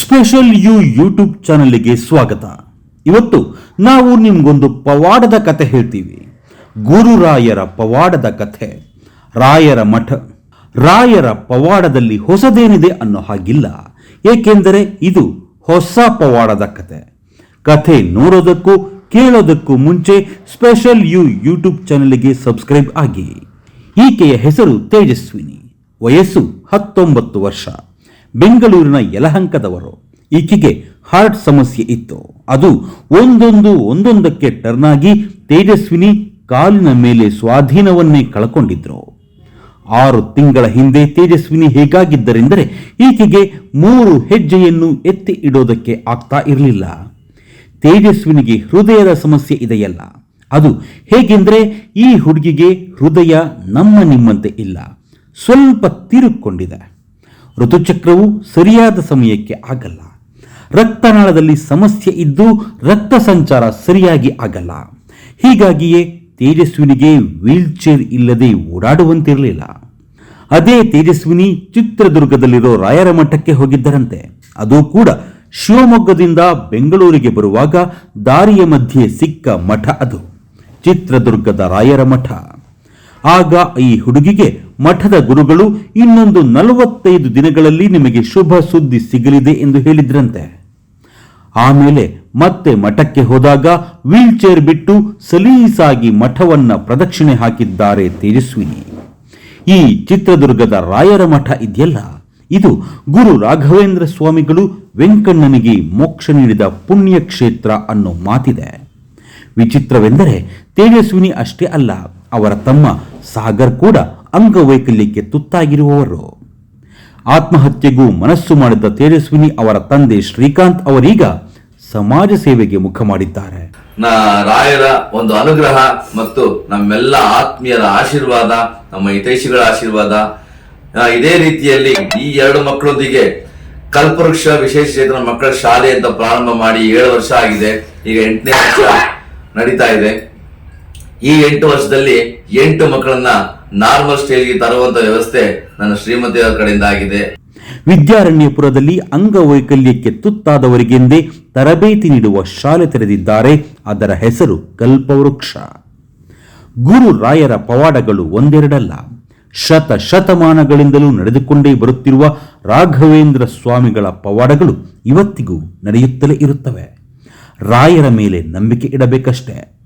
Special ಯು YouTube ಚಾನಲ್ಗೆ ಸ್ವಾಗತ. ಇವತ್ತು ನಾವು ನಿಮ್ಗೊಂದು ಪವಾಡದ ಕಥೆ ಹೇಳ್ತೀವಿ. ಗುರುರಾಯರ ಪವಾಡದ ಕಥೆ. ರಾಯರ ಮಠ. ರಾಯರ ಪವಾಡದಲ್ಲಿ ಹೊಸದೇನಿದೆ ಅನ್ನೋ ಹಾಗಿಲ್ಲ. ಏಕೆಂದರೆ ಇದು ಹೊಸ ಪವಾಡದ ಕಥೆ. ಕಥೆ ನೋಡೋದಕ್ಕೂ ಕೇಳೋದಕ್ಕೂ ಮುಂಚೆ ಸ್ಪೆಷಲ್ ಯು ಯೂಟ್ಯೂಬ್ ಚಾನಲ್ಗೆ ಸಬ್ಸ್ಕ್ರೈಬ್ ಆಗಿ. ಈಕೆಯ ಹೆಸರು ತೇಜಸ್ವಿನಿ. ವಯಸ್ಸು ಹತ್ತೊಂಬತ್ತು ವರ್ಷ. ಬೆಂಗಳೂರಿನ ಯಲಹಂಕದವರು. ಈಕೆಗೆ ಹಾರ್ಟ್ ಸಮಸ್ಯೆ ಇತ್ತು. ಅದು ಒಂದೊಂದು ಒಂದೊಂದಕ್ಕೆ ಟರ್ನ್ ಆಗಿ ತೇಜಸ್ವಿನಿ ಕಾಲಿನ ಮೇಲೆ ಸ್ವಾಧೀನವನ್ನೇ ಕಳ್ಕೊಂಡಿದ್ರು. ಆರು ತಿಂಗಳ ಹಿಂದೆ ತೇಜಸ್ವಿನಿ ಹೇಗಾಗಿದ್ದರೆಂದರೆ ಈಕೆಗೆ ಮೂರು ಹೆಜ್ಜೆಯನ್ನು ಎತ್ತಿ ಇಡೋದಕ್ಕೆ ಆಗ್ತಾ ಇರಲಿಲ್ಲ. ತೇಜಸ್ವಿನಿಗೆ ಹೃದಯದ ಸಮಸ್ಯೆ ಇದೆಯಲ್ಲ. ಅದು ಹೇಗೆಂದರೆ ಈ ಹುಡುಗಿಗೆ ಹೃದಯ ನಮ್ಮ ನಿಮ್ಮಂತೆ ಇಲ್ಲ. ಸ್ವಲ್ಪ ತಿರುಕೊಂಡಿದೆ ಋತುಚಕ್ರವು ಸರಿಯಾದ ಸಮಯಕ್ಕೆ ಆಗಲ್ಲ. ರಕ್ತನಾಳದಲ್ಲಿ ಸಮಸ್ಯೆ ಇದ್ದು ರಕ್ತ ಸಂಚಾರ ಸರಿಯಾಗಿ ಆಗಲ್ಲ. ಹೀಗಾಗಿಯೇ ತೇಜಸ್ವಿನಿಗೆ ವೀಲ್ಚೇರ್ ಇಲ್ಲದೆ ಓಡಾಡುವಂತಿರಲಿಲ್ಲ. ಅದೇ ತೇಜಸ್ವಿನಿ ಚಿತ್ರದುರ್ಗದಲ್ಲಿರೋ ರಾಯರ ಮಠಕ್ಕೆ ಹೋಗಿದ್ದರಂತೆ. ಅದು ಕೂಡ ಶಿವಮೊಗ್ಗದಿಂದ ಬೆಂಗಳೂರಿಗೆ ಬರುವಾಗ ದಾರಿಯ ಮಧ್ಯೆ ಸಿಕ್ಕ ಮಠ ಅದು. ಚಿತ್ರದುರ್ಗದ ರಾಯರ ಮಠ. ಆಗ ಈ ಹುಡುಗಿಗೆ ಮಠದ ಗುರುಗಳು ಇನ್ನೊಂದು ನಲವತ್ತೈದು ದಿನಗಳಲ್ಲಿ ನಿಮಗೆ ಶುಭ ಸುದ್ದಿ ಸಿಗಲಿದೆ ಎಂದು ಹೇಳಿದ್ರಂತೆ. ಆಮೇಲೆ ಮತ್ತೆ ಮಠಕ್ಕೆ ಹೋದಾಗ ವೀಲ್ಚೇರ್ ಬಿಟ್ಟು ಸಲೀಸಾಗಿ ಮಠವನ್ನ ಪ್ರದಕ್ಷಿಣೆ ಹಾಕಿದ್ದಾರೆ ತೇಜಸ್ವಿನಿ. ಈ ಚಿತ್ರದುರ್ಗದ ರಾಯರ ಮಠ ಇದೆಯಲ್ಲ? ಇದು ಗುರು ರಾಘವೇಂದ್ರ ಸ್ವಾಮಿಗಳು ವೆಂಕಣ್ಣನಿಗೆ ಮೋಕ್ಷ ನೀಡಿದ ಪುಣ್ಯ ಕ್ಷೇತ್ರ ಅನ್ನೋ ಮಾತಿದೆ. ವಿಚಿತ್ರವೆಂದರೆ ತೇಜಸ್ವಿನಿ ಅಷ್ಟೇ ಅಲ್ಲ, ಅವರ ತಮ್ಮ ಸಾಗರ್ ಕೂಡ ಅಂಗವೈಕಲ್ಯಕ್ಕೆ ತುತ್ತಾಗಿರುವವರು. ಆತ್ಮಹತ್ಯೆಗೂ ಮನಸ್ಸು ಮಾಡಿದ್ದ ತೇಜಸ್ವಿನಿ ಅವರ ತಂದೆ ಶ್ರೀಕಾಂತ್ ಅವರೀಗ ಸಮಾಜ ಸೇವೆಗೆ ಮುಖ ಮಾಡಿದ್ದಾರೆ. ರಾಯರ ಒಂದು ಅನುಗ್ರಹ ಮತ್ತು ನಮ್ಮೆಲ್ಲ ಆತ್ಮೀಯರ ಆಶೀರ್ವಾದ, ನಮ್ಮ ಹಿತೈಷಿಗಳ ಆಶೀರ್ವಾದ. ಇದೇ ರೀತಿಯಲ್ಲಿ ಈ ಎರಡು ಮಕ್ಕಳೊಂದಿಗೆ ಕಲ್ಪವೃಕ್ಷ ವಿಶೇಷ ಚೇತನ ಮಕ್ಕಳ ಶಾಲೆ ಅಂತ ಪ್ರಾರಂಭ ಮಾಡಿ ಏಳು ವರ್ಷ ಆಗಿದೆ. ಈಗ ಎಂಟನೇ ವರ್ಷ ನಡೀತಾ ಇದೆ. ಈ ಎಂಟು ವರ್ಷದಲ್ಲಿ ಎಂಟು ಮಕ್ಕಳನ್ನ ನಾರ್ಮಲ್ ಸ್ಟೇಜ್ಗೆ ತರುವಂತ ವ್ಯವಸ್ಥೆ ನನ್ನ ಶ್ರೀಮತಿಯವರ ಕಡೆಯಿಂದ ಆಗಿದೆ. ವಿದ್ಯಾರಣ್ಯಪುರದಲ್ಲಿ ಅಂಗವೈಕಲ್ಯಕ್ಕೆ ತುತ್ತಾದವರಿಗೆಂದೇ ತರಬೇತಿ ನೀಡುವ ಶಾಲೆ ತೆರೆದಿದ್ದಾರೆ. ಅದರ ಹೆಸರು ಕಲ್ಪವೃಕ್ಷ. ಗುರು ರಾಯರ ಪವಾಡಗಳು ಒಂದೆರಡಲ್ಲ. ಶತ ಶತಮಾನಗಳಿಂದಲೂ ನಡೆದುಕೊಂಡೇ ಬರುತ್ತಿರುವ ರಾಘವೇಂದ್ರ ಸ್ವಾಮಿಗಳ ಪವಾಡಗಳು ಇವತ್ತಿಗೂ ನಡೆಯುತ್ತಲೇ ಇರುತ್ತವೆ. ರಾಯರ ಮೇಲೆ ನಂಬಿಕೆ ಇಡಬೇಕಷ್ಟೇ.